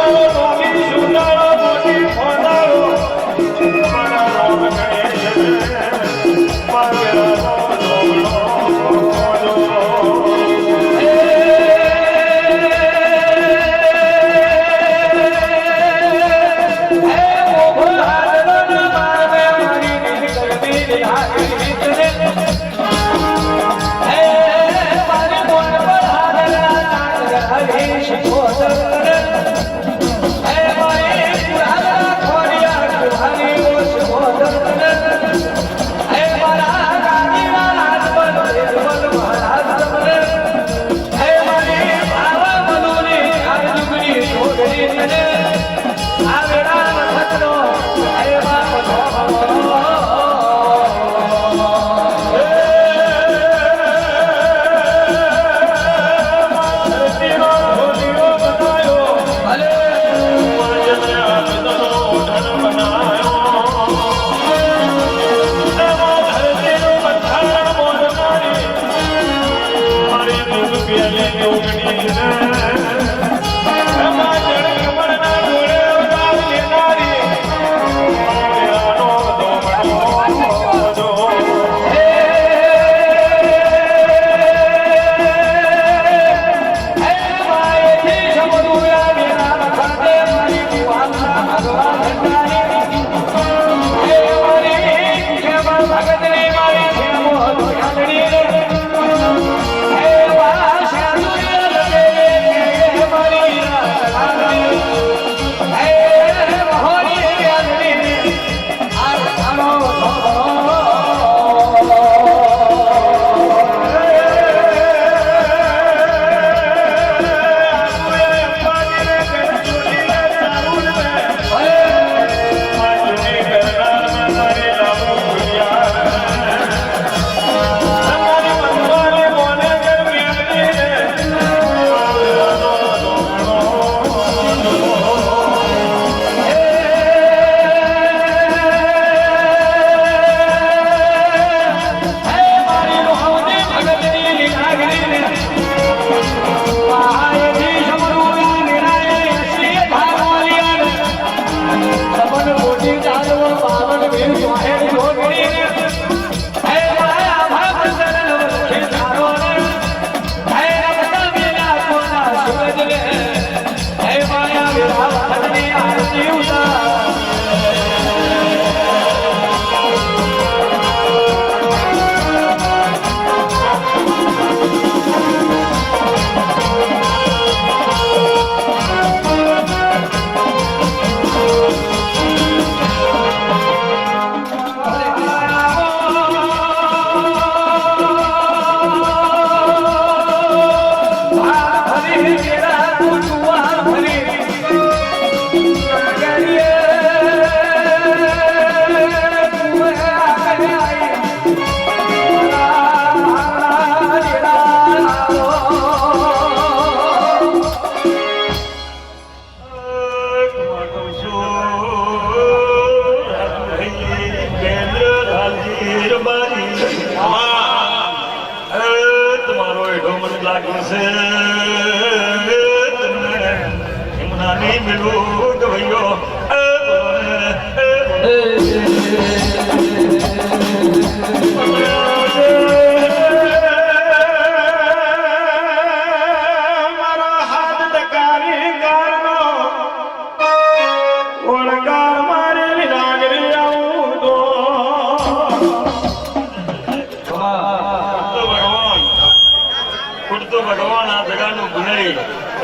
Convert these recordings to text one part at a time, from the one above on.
Senhor,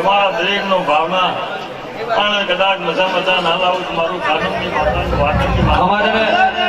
સ્વભાવ દરેકનો ભાવના પણ કદાચ મજા મજા ના લાવું મારું કાનૂની માતાનું વાતની અમારે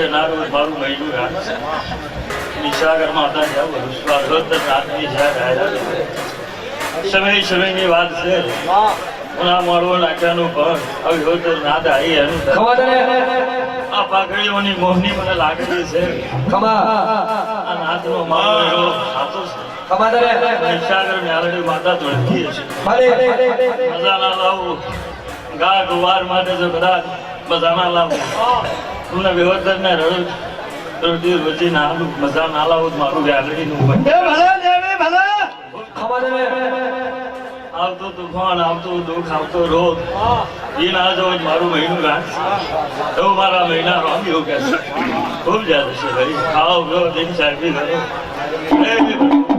ગોળની નારું મારું મહિનું રાખ છે. માતા છે સ્વાગત રાતની જ્યાં સમય સમયની વાત છે. ઉના મળવો નાખ્યાનું પણ હવે નાદ આવી એનું. ધર્મ. ખમા તને? આ પાઘડીઓની મોહની મને લાગણી છે. આ નાથનો મારો એવો સાચો છે. ખમા તને? માતા ધોળકી છે મજાના મજા લાવું. ગા ગુવાર માટે જો કદાચ મજા ના લાવું. તમને વ્યવસ્થા ને રડ રડી રોજી ના મજા ના લાવું મારું વ્યાગડી નું આવતો તુફાન આવતો દુઃખ આવતો રોગ એ ના જો મારું મહિનું રાખ તો મારા મહિના રોમ્યો કે. ખૂબ જાય છે ભાઈ. ખાઓ જો દિન સાહેબી કરો.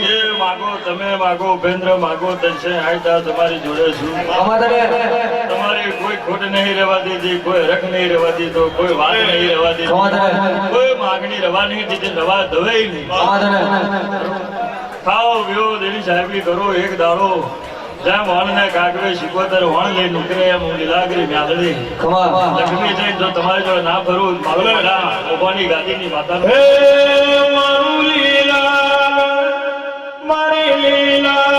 જે માગો તમે માગો ઉપેન્દ્ર માગો દર્શન આયતા તમારી જોડે છું તમારી કોઈ ખોટ નહીં રહેવા દીધી કોઈ રખ નહીં રહેવા દીધો કોઈ વાત નહીં રહેવા દીધી કોઈ માગણી રવા નહીં દીધી રવા નહીં ખાઓ પીઓ દેવી સાહેબી કરો એક દાડો જેમ વણને કાગવે શીખવતર વણ લઈ નીકળે એમ હું લીલાગરી મ્યાદડી ખમા. લક્ષ્મી જઈને જો તમારી જોડે ના મારું બેટા ઓબાની ગાદીની માતા મારું લીલા મારી લીલા